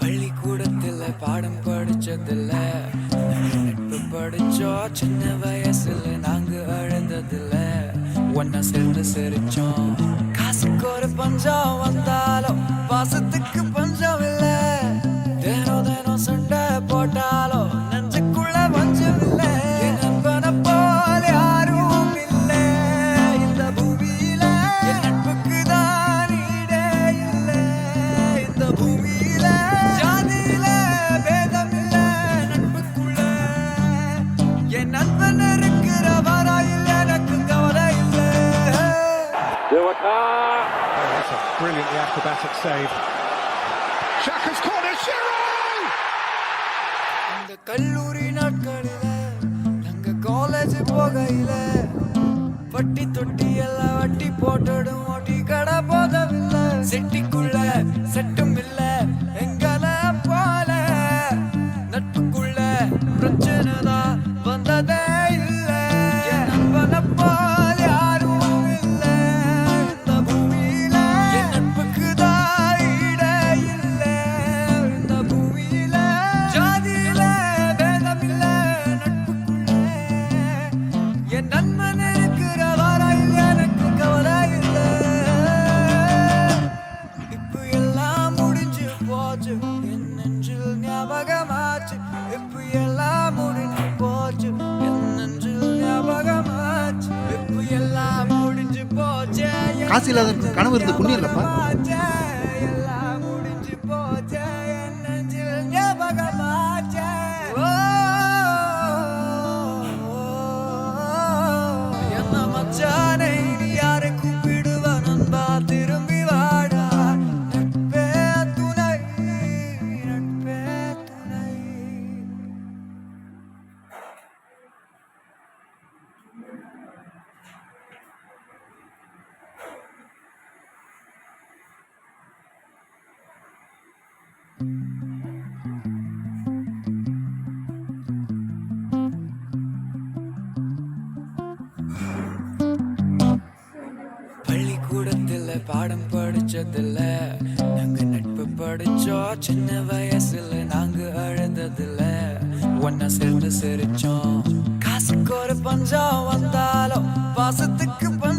பள்ளிக்கூடத்தில் பாடம் படிச்சதில்ல நட்பு படிச்சோம் சின்ன வயசுல நாங்க அழுந்ததில்ல ஒன்னா சேர்ந்து சிரிச்சோம். காசுக்கு ஒரு பஞ்சம் வந்தா என் நண்பன் இருக்கிற வரையில் எனக்கு கவலை இல்லை That's a brilliantly acrobatic save. Shaka's corner, Giroud! இந்த கல்லூரி நாட்களில நாங்க காலேஜ் போகையில வட்டி தொட்டி எல்லாம் வட்டி போட்டுடும் ஓட்டி கடை போதவில்லை செட்டிக்குள்ள காசு இல்லாத கனவு இருந்து புண்ணியம் இல்லப்பா? பாடம் படிச்சதில்ல நாங்க நட்பு படிச்சோம். சின்ன வயசுல நாங்க அழுந்ததில்ல ஒன்னா சேர்ந்து சிரிச்சோம். காசுக்கு ஒரு பஞ்சம் வந்தாலும் பாசத்துக்கு பஞ்சம்